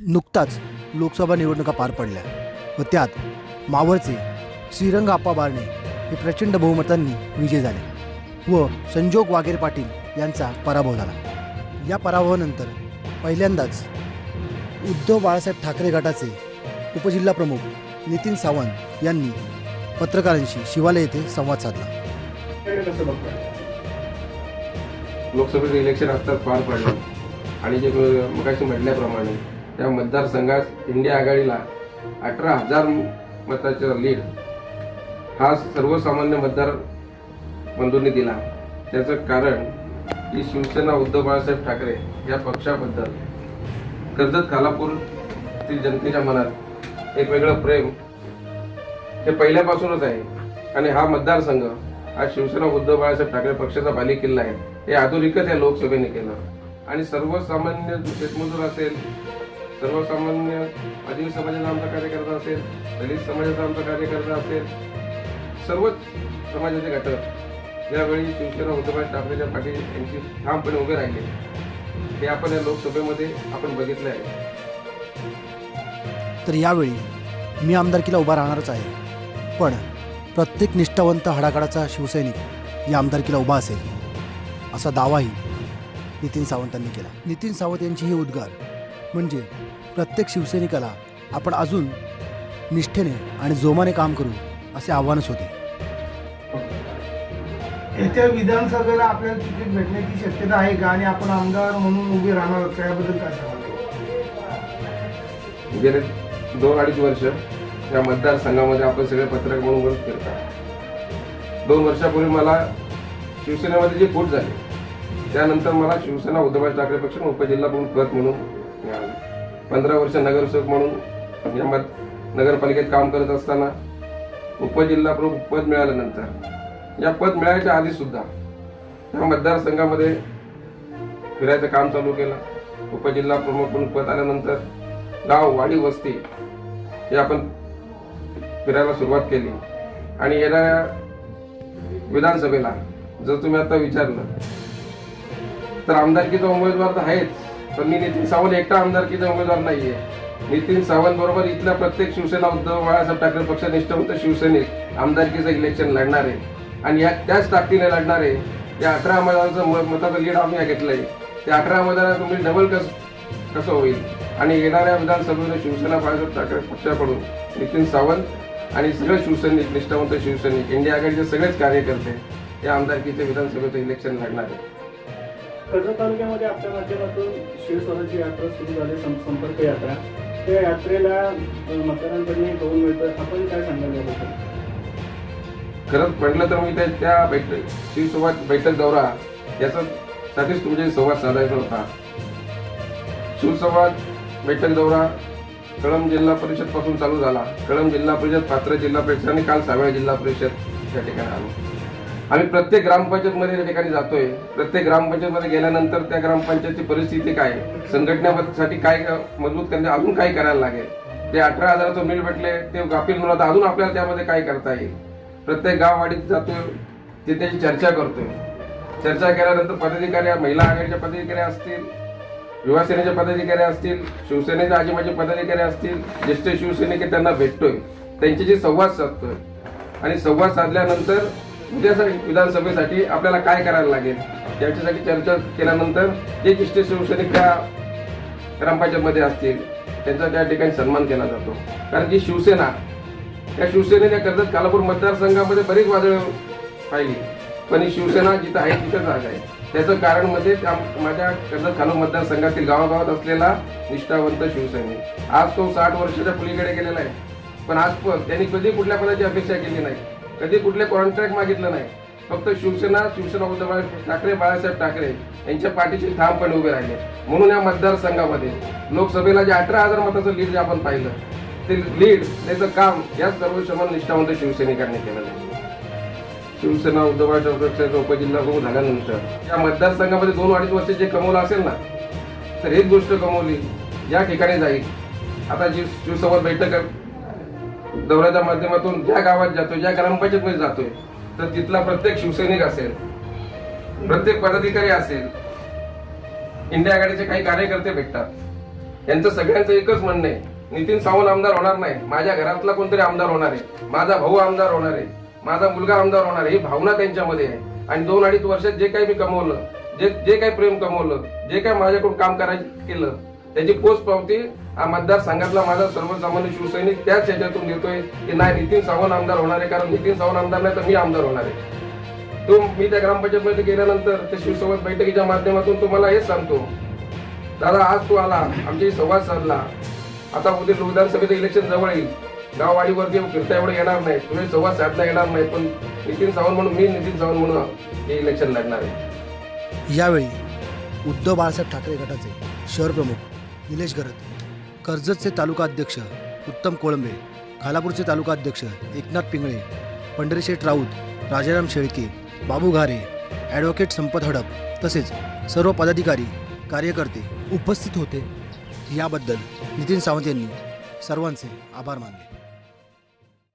नुकताच लोकसभा निवडणुका पार पडल्या व त्यात मावळचे श्रीरंग आप्पा बारणे हे प्रचंड बहुमतांनी विजय झाले व संजोग वाघेर पाटील यांचा पराभव झाला. या पराभवानंतर पहिल्यांदाच उद्धव बाळासाहेब ठाकरे गटाचे उपजिल्हाप्रमुख नितीन सावंत यांनी पत्रकारांशी शिवालय येथे संवाद साधला. लोकसभेचं इलेक्शन आत्ताच पार पडलं. आणि जे मगाशी म्हटल्याप्रमाणे त्या मतदारसंघात इंडिया आघाडीला अठरा हजार मताचा लीड हा सर्वसामान्य मतदार बंधूंनी दिला. त्याचं कारण की शिवसेना उद्धव बाळासाहेब ठाकरे या पक्षाबद्दल कर्जत खालापूरतील जनतेच्या मनात एक वेगळं प्रेम हे पहिल्यापासूनच आहे. आणि हा मतदारसंघ हा शिवसेना उद्धव बाळासाहेब ठाकरे पक्षाचा बालेकिल्ला आहे. हे आधुनिकच या लोकसभेने केलं. आणि सर्वसामान्य शेतमजूर असेल सर्वसामान्य आदिवासी समाजाचा आमचा कार्यकर्ता असेल दलित समाजाचा आमचा कार्यकर्ता असेल सर्वच समाजाचे घटक यावेळी शिवसेना उद्धवराज ठाकरेच्या पाठी यांची ठामपणे उभे राहिले. हे आपण या लोकसभेमध्ये आपण बघितलं आहे. तर यावेळी मी आमदारकीला उभा राहणारच आहे. पण प्रत्येक निष्ठावंत हाडाकाडाचा शिवसैनिक या आमदारकीला उभा असेल असा दावाही नितीन सावंतांनी केला. नितीन सावंत यांची ही उद्गार म्हणजे प्रत्येक शिवसैनिकाला आपण अजून निष्ठेने आणि जोमाने काम करू असे आव्हानच होते. येत्या विधानसभेला आपल्याला तिकीट भेटण्याची शक्यता आहे का? आणि आपण आमदार म्हणून उभे राहणार आहोत का? याबद्दल काय सांगाल? गेले दोन अडीच वर्ष या मतदारसंघामध्ये आपण सगळे पत्रक म्हणून वर फिरता दोन वर्षापूर्वी मला शिवसेनेमध्ये जी फूट झाली त्यानंतर मला शिवसेना उद्धव ठाकरे पक्ष उपजिल्हा प्रमुख पद म्हणून पंधरा वर्ष नगरसेवक म्हणून या मत नगरपालिकेत काम करत असताना उपजिल्हा प्रमुख पद मिळाल्यानंतर या पद मिळायच्या आधी सुद्धा या मतदारसंघामध्ये फिरायचं काम चालू केलं. उपजिल्हा प्रमुख म्हणून पद आल्यानंतर गाव वाडी वस्ती हे आपण फिरायला सुरुवात केली. आणि येणाऱ्या विधानसभेला जर तुम्ही आता विचारलं तर आमदारकीचा उमेदवार तर आहेच. पण मी नितीन सावंत एकटा आमदारकीचा उमेदवार नाहीये. नितीन सावंत बरोबर इथल्या प्रत्येक शिवसेना उद्धव बाळासाहेब ठाकरे पक्ष निष्ठावंत शिवसेनेत आमदारकीचं इलेक्शन लढणार. आहे आणि या त्याच ताकदीने लढणार आहे या अठरा आमदारांचं म- मताचं लीड आम्ही घेतलं आहे त्या अठरा आमदारांना तुम्ही डबल कस कसं होईल? आणि येणाऱ्या विधानसभेने शिवसेना बाळासाहेब ठाकरे पक्षाकडून नितीन सावंत आणि सगळे शिवसैनिक निष्ठावंत शिवसैनिक इंडिया आघाडीचे सगळेच कार्यकर्ते या आमदारकीचे विधानसभेचं इलेक्शन लढणार. आहे कर्जत तालुक्यामध्ये आपल्या माध्यमातून शिवस्वराज्य यात्रा सुरू झाली सं- संपर्क यात्रा. त्या यात्रेला मतदारांकडून दोन कौल मिळतं आपण काय सांगाल याबद्दल? खरंच म्हटलं तर मी त्या त्या बैठक शिवसंवाद बैठक दौरा याचा साठीच तुमचे म्हणजे संवाद साधायचा होता. शिवसंवाद बैठक दौरा कळंब जिल्हा परिषदपासून चालू झाला. कळंब जिल्हा परिषद पात्र जिल्हा परिषद आणि काल सावळा जिल्हा परिषद या ठिकाणी आलो. आम्ही प्रत्येक ग्रामपंचायतमध्ये त्या ठिकाणी जातोय. प्रत्येक ग्रामपंचायतमध्ये गेल्यानंतर त्या ग्रामपंचायतची परिस्थिती काय? संघटनेसाठी काय मजबूत करणे अजून काय करायला लागेल? ते अठरा हजाराचं मिल भेटले ते गाफील मुलं अजून आपल्याला त्यामध्ये काय करता येईल? प्रत्येक गाववाडीत जातोय ते त्याची चर्चा करतोय. चर्चा केल्यानंतर पदाधिकारी महिला आघाडीच्या पदाधिकारी असतील युवासेनेच्या पदाधिकारी असतील शिवसेनेचे आजीमाचे पदाधिकारी असतील ज्येष्ठ शिवसैनिक त्यांना भेटतोय. त्यांच्याशी संवाद साधतोय. आणि संवाद साधल्यानंतर उद्या विधानसभेसाठी आपल्याला काय करायला लागेल? याच्यासाठी चर्चा केल्यानंतर जे ज्येष्ठ शिवसैनिक त्या ग्रामपंचायतमध्ये असतील त्यांचा त्या ठिकाणी सन्मान केला जातो. कारण की शिवसेना या शिवसेनेने कर्जत कालापूर मतदारसंघामध्ये बरीच वादळ पाहिली. पण ही शिवसेना जिथं आहे तिथं जाग आहे. त्याचं कारण म्हणजे त्या माझ्या कर्जत खालू मतदारसंघातील गावागावात असलेला निष्ठावंत शिवसैनिक. आज तो साठ वर्षाच्या पलीकडे गेलेला आहे. पण आज पण त्यांनी कधी कुठल्या पदाची अपेक्षा केली नाही. कधी कुठले कॉन्ट्रॅक्ट मागितलं नाही. फक्त शिवसेना शिवसेना उद्धव ठाकरे बाळासाहेब ठाकरे यांच्या पाठीशी ठामपणे उभे राहिले. म्हणून या मतदारसंघामध्ये लोकसभेला जे अठरा हजार मताचं लीड जे आपण पाहिलं ते लीड त्याचं काम या सर्व समान निष्ठावंत शिवसैनिकांनी केलेलं आहे. शिवसेना उद्धव ठाकरेचा उपजिल्हा प्रमुख झाल्यानंतर या मतदारसंघामध्ये दोन अडीच वर्ष जे कमवलं असेल ना तर हीच गोष्ट कमवली या ठिकाणी जाईल. आता जी शिवसभा बैठक दौऱ्याच्या माध्यमातून ज्या गावात जातोय ज्या ग्रामपंचायतमध्ये जातोय तर तिथला प्रत्येक शिवसैनिक असेल प्रत्येक पदाधिकारी असेल इंडिया आघाडीचे काही कार्यकर्ते भेटतात. यांचं सगळ्यांचं एकच म्हणणं आहे नितीन सावंत आमदार होणार नाही माझ्या घरातला कोणतरी आमदार होणार आहे माझा भाऊ आमदार होणार आहे माझा मुलगा आमदार होणार आहे ही भावना त्यांच्यामध्ये आहे. आणि दोन अडीच वर्षात जे काही मी कमवलं जे जे काही प्रेम कमवलं जे काही माझ्याकडून काम करायचं केलं त्याची पोच पावती हा मतदारसंघातला माझा सर्वसामान्य शिवसैनिक त्याच ह्याच्यातून देतोय की नाही नितीन सावंत आमदार होणार आहे. कारण नितीन सावंत आमदार नाही तर मी आमदार होणार आहे. तो मी त्या ग्रामपंचायतमध्ये गेल्यानंतर त्या शिवसंवाद बैठकीच्या माध्यमातून तुम्हाला हेच सांगतो दादा आज तू आला आमच्याशी संवाद साधला. आता उद्या विधानसभेचं इलेक्शन जवळ येईल. गाववाडीवरती फिरता एवढं येणार नाही. तुझे संवाद साधता येणार नाही. पण नितीन सावंत म्हणून मी नितीन सावंत म्हणून हे इलेक्शन लढणार आहे. यावेळी उद्धव बाळासाहेब ठाकरे गटाचे शहर प्रमुख निलेश गरत कर्जतचे तालुका अध्यक्ष उत्तम कोळंबे खालापूरचे तालुका अध्यक्ष एकनाथ पिंगळे पंढरीशेठ राऊत राजाराम शेळके बाबू घारे ॲडव्होकेट संपत हडप तसेच सर्व पदाधिकारी कार्यकर्ते उपस्थित होते. याबद्दल नितीन सावंत यांनी सर्वांचे आभार मानले.